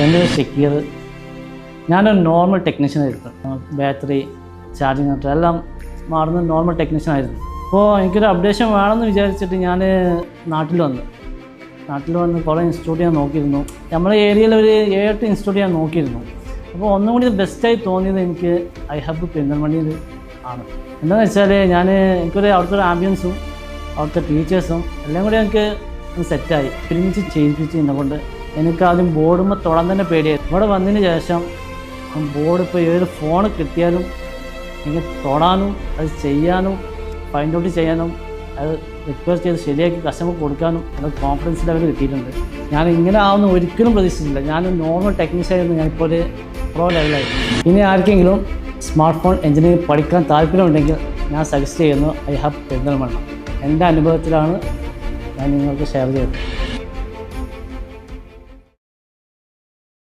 എന്റെ പേര് ഷക്കീർ ഞാനൊരു നോർമൽ ടെക്നീഷ്യൻ ആയിരുന്നു. ബാറ്ററി ചാർജിങ് കൺട്രോൾ എല്ലാം മാറുന്ന നോർമൽ ടെക്നീഷ്യൻ ആയിരുന്നു. അപ്പോൾ എനിക്കൊരു അപ്ഡേഷൻ വേണമെന്ന് വിചാരിച്ചിട്ട് ഞാൻ നാട്ടിൽ വന്നു. നാട്ടിൽ വന്ന് കുറേ ഇൻസ്റ്റിറ്റ്യൂട്ട് ഞാൻ നോക്കിയിരുന്നു. നമ്മുടെ ഏരിയയിൽ ഒരു ഏഴെട്ട് ഇൻസ്റ്റിറ്റ്യൂട്ട് ഞാൻ നോക്കിയിരുന്നു. അപ്പോൾ ഒന്നും കൂടി ബെസ്റ്റായി തോന്നിയത് എനിക്ക് ഐ ഹബ് പെരിന്തൽമണ്ണിയിൽ ആണ്. എന്താണെന്ന് വെച്ചാൽ ഞാൻ എനിക്കൊരു അവിടുത്തെ ഒരു ആംബിയൻസും അവിടുത്തെ ടീച്ചേഴ്സും എല്ലാം കൂടി എനിക്ക് സെറ്റായി ഒരുമിച്ച് ചെയ്യിപ്പിച്ച് എന്നെ കൊണ്ട് എനിക്ക് ആദ്യം ബോർഡുമ്പോൾ തൊടാൻ തന്നെ പേടിയായിരുന്നു ഇവിടെ വന്നതിന് ശേഷം ബോർഡ് ഇപ്പോൾ ഏത് ഫോൺ കിട്ടിയാലും എനിക്ക് തൊടാനും അത് ചെയ്യാനും ഫൈൻഡ് ഔട്ട് ചെയ്യാനും അത് റിക്വസ്റ്റ് ചെയ്ത് ശരിയാക്കി കസ്റ്റമർ കൊടുക്കാനും അത് കോൺഫിഡൻസ് ലെവൽ കിട്ടിയിട്ടുണ്ട്. ഞാൻ ഇങ്ങനെ ആവുന്ന ഒരിക്കലും പ്രതീക്ഷിച്ചില്ല ഞാൻ നോർമൽ ടെക്നീഷ്യൻ ആയിരുന്നു ഞാനിപ്പോൾ ഒരു പ്രോ ലെവലായി ഇനി ആർക്കെങ്കിലും സ്മാർട്ട് ഫോൺ എഞ്ചിനീയറിംഗ് പഠിക്കാൻ താല്പര്യമുണ്ടെങ്കിൽ ഞാൻ സജസ്റ്റ് ചെയ്യുന്നു ഐ ഹാവ് പെരിന്തൽമണ്ണ. എന്റെ അനുഭവത്തിലാണ് ഞാൻ നിങ്ങൾക്ക് ഷെയർ ചെയ്തത്.